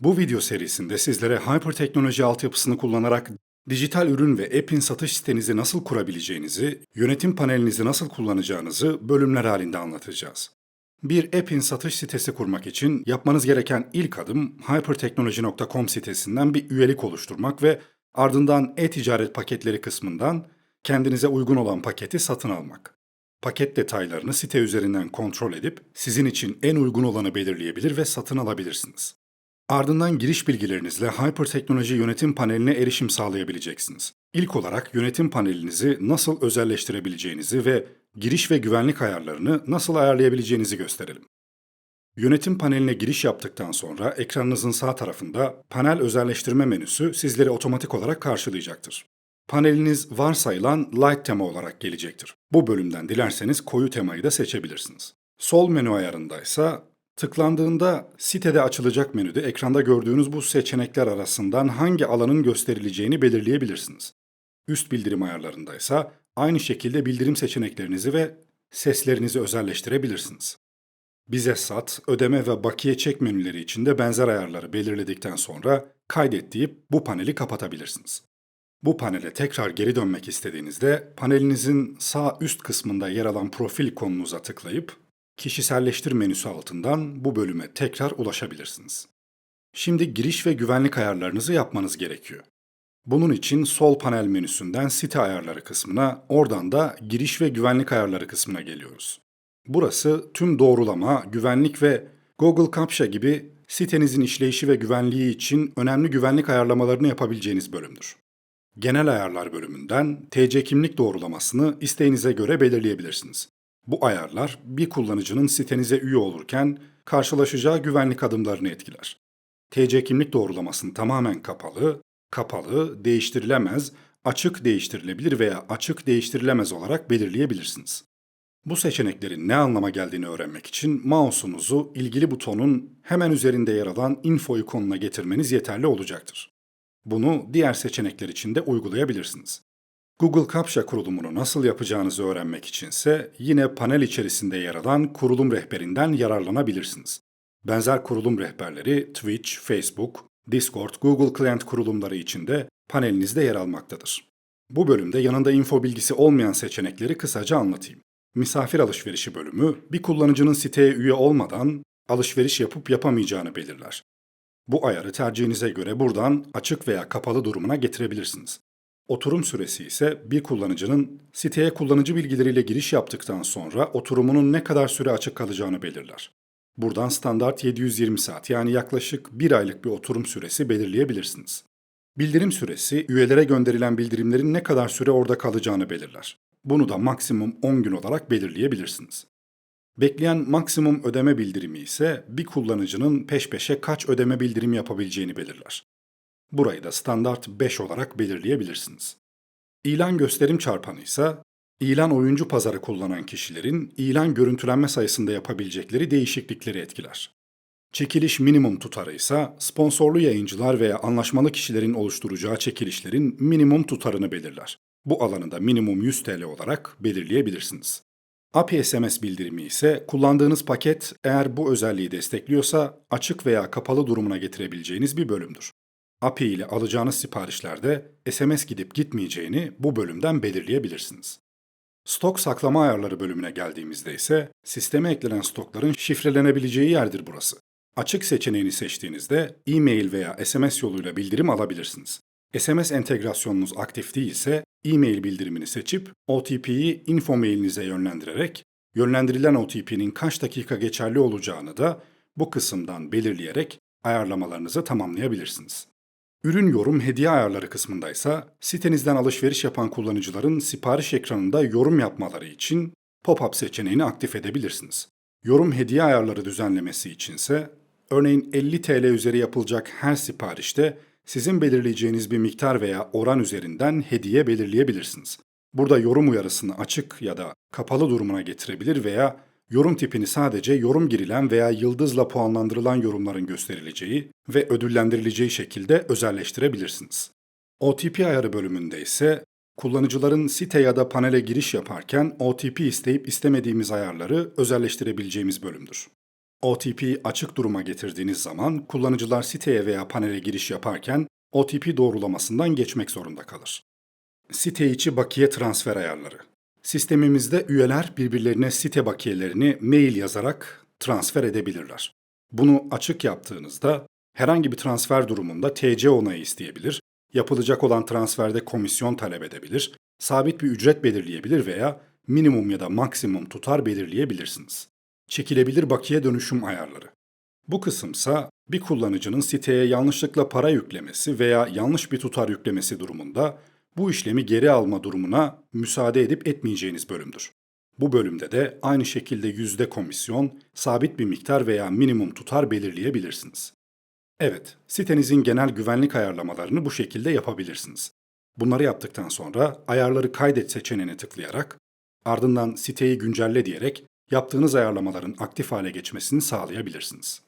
Bu video serisinde sizlere Hyper teknoloji altyapısını kullanarak dijital ürün ve app'in satış sitenizi nasıl kurabileceğinizi, yönetim panelinizi nasıl kullanacağınızı bölümler halinde anlatacağız. Bir app'in satış sitesi kurmak için yapmanız gereken ilk adım hyperteknoloji.com sitesinden bir üyelik oluşturmak ve ardından e-ticaret paketleri kısmından kendinize uygun olan paketi satın almak. Paket detaylarını site üzerinden kontrol edip sizin için en uygun olanı belirleyebilir ve satın alabilirsiniz. Ardından giriş bilgilerinizle Hyper Teknoloji Yönetim Paneline erişim sağlayabileceksiniz. İlk olarak yönetim panelinizi nasıl özelleştirebileceğinizi ve giriş ve güvenlik ayarlarını nasıl ayarlayabileceğinizi gösterelim. Yönetim paneline giriş yaptıktan sonra ekranınızın sağ tarafında panel özelleştirme menüsü sizleri otomatik olarak karşılayacaktır. Paneliniz varsayılan light tema olarak gelecektir. Bu bölümden dilerseniz koyu temayı da seçebilirsiniz. Sol menü ayarındaysa tıklandığında sitede açılacak menüde ekranda gördüğünüz bu seçenekler arasından hangi alanın gösterileceğini belirleyebilirsiniz. Üst bildirim ayarlarındaysa aynı şekilde bildirim seçeneklerinizi ve seslerinizi özelleştirebilirsiniz. Bize sat, ödeme ve bakiye çek menüleri için de benzer ayarları belirledikten sonra kaydet deyip bu paneli kapatabilirsiniz. Bu panele tekrar geri dönmek istediğinizde panelinizin sağ üst kısmında yer alan profil konunuza tıklayıp kişiselleştir menüsü altından bu bölüme tekrar ulaşabilirsiniz. Şimdi giriş ve güvenlik ayarlarınızı yapmanız gerekiyor. Bunun için sol panel menüsünden site ayarları kısmına, oradan da giriş ve güvenlik ayarları kısmına geliyoruz. Burası tüm doğrulama, güvenlik ve Google Captcha gibi sitenizin işleyişi ve güvenliği için önemli güvenlik ayarlamalarını yapabileceğiniz bölümdür. Genel ayarlar bölümünden TC kimlik doğrulamasını isteğinize göre belirleyebilirsiniz. Bu ayarlar bir kullanıcının sitenize üye olurken karşılaşacağı güvenlik adımlarını etkiler. TC kimlik doğrulamasını tamamen kapalı, kapalı, değiştirilemez, açık değiştirilebilir veya açık değiştirilemez olarak belirleyebilirsiniz. Bu seçeneklerin ne anlama geldiğini öğrenmek için mouse'unuzu ilgili butonun hemen üzerinde yer alan info ikonuna getirmeniz yeterli olacaktır. Bunu diğer seçenekler için de uygulayabilirsiniz. Google Captcha kurulumunu nasıl yapacağınızı öğrenmek içinse yine panel içerisinde yer alan kurulum rehberinden yararlanabilirsiniz. Benzer kurulum rehberleri Twitch, Facebook, Discord, Google Client kurulumları için de panelinizde yer almaktadır. Bu bölümde yanında info bilgisi olmayan seçenekleri kısaca anlatayım. Misafir alışverişi bölümü bir kullanıcının siteye üye olmadan alışveriş yapıp yapamayacağını belirler. Bu ayarı tercihinize göre buradan açık veya kapalı durumuna getirebilirsiniz. Oturum süresi ise bir kullanıcının siteye kullanıcı bilgileriyle giriş yaptıktan sonra oturumunun ne kadar süre açık kalacağını belirler. Buradan standart 720 saat yani yaklaşık bir aylık bir oturum süresi belirleyebilirsiniz. Bildirim süresi üyelere gönderilen bildirimlerin ne kadar süre orada kalacağını belirler. Bunu da maksimum 10 gün olarak belirleyebilirsiniz. Bekleyen maksimum ödeme bildirimi ise bir kullanıcının peş peşe kaç ödeme bildirimi yapabileceğini belirler. Burayı da standart 5 olarak belirleyebilirsiniz. İlan gösterim çarpanı ise ilan oyuncu pazarı kullanan kişilerin ilan görüntülenme sayısında yapabilecekleri değişiklikleri etkiler. Çekiliş minimum tutarı ise sponsorlu yayıncılar veya anlaşmalı kişilerin oluşturacağı çekilişlerin minimum tutarını belirler. Bu alanı da minimum 100 TL olarak belirleyebilirsiniz. API SMS bildirimi ise kullandığınız paket eğer bu özelliği destekliyorsa açık veya kapalı durumuna getirebileceğiniz bir bölümdür. API ile alacağınız siparişlerde SMS gidip gitmeyeceğini bu bölümden belirleyebilirsiniz. Stok saklama ayarları bölümüne geldiğimizde ise sisteme eklenen stokların şifrelenebileceği yerdir burası. Açık seçeneğini seçtiğinizde e-mail veya SMS yoluyla bildirim alabilirsiniz. SMS entegrasyonunuz aktif değilse e-mail bildirimini seçip OTP'yi info mailinize yönlendirerek yönlendirilen OTP'nin kaç dakika geçerli olacağını da bu kısımdan belirleyerek ayarlamalarınızı tamamlayabilirsiniz. Ürün yorum hediye ayarları kısmındaysa sitenizden alışveriş yapan kullanıcıların sipariş ekranında yorum yapmaları için pop-up seçeneğini aktif edebilirsiniz. Yorum hediye ayarları düzenlemesi içinse örneğin 50 TL üzeri yapılacak her siparişte sizin belirleyeceğiniz bir miktar veya oran üzerinden hediye belirleyebilirsiniz. Burada yorum uyarısını açık ya da kapalı durumuna getirebilir veya yorum tipini sadece yorum girilen veya yıldızla puanlandırılan yorumların gösterileceği ve ödüllendirileceği şekilde özelleştirebilirsiniz. OTP ayarı bölümünde ise kullanıcıların site ya da panele giriş yaparken OTP isteyip istemediğimiz ayarları özelleştirebileceğimiz bölümdür. OTP'yi açık duruma getirdiğiniz zaman kullanıcılar siteye veya panele giriş yaparken OTP doğrulamasından geçmek zorunda kalır. Site içi bakiye transfer ayarları. Sistemimizde üyeler birbirlerine site bakiyelerini mail yazarak transfer edebilirler. Bunu açık yaptığınızda herhangi bir transfer durumunda TC onayı isteyebilir, yapılacak olan transferde komisyon talep edebilir, sabit bir ücret belirleyebilir veya minimum ya da maksimum tutar belirleyebilirsiniz. Çekilebilir bakiye dönüşüm ayarları. Bu kısımsa bir kullanıcının siteye yanlışlıkla para yüklemesi veya yanlış bir tutar yüklemesi durumunda bu işlemi geri alma durumuna müsaade edip etmeyeceğiniz bölümdür. Bu bölümde de aynı şekilde yüzde komisyon, sabit bir miktar veya minimum tutar belirleyebilirsiniz. Evet, sitenizin genel güvenlik ayarlamalarını bu şekilde yapabilirsiniz. Bunları yaptıktan sonra ayarları kaydet seçeneğine tıklayarak ardından siteyi güncelle diyerek yaptığınız ayarlamaların aktif hale geçmesini sağlayabilirsiniz.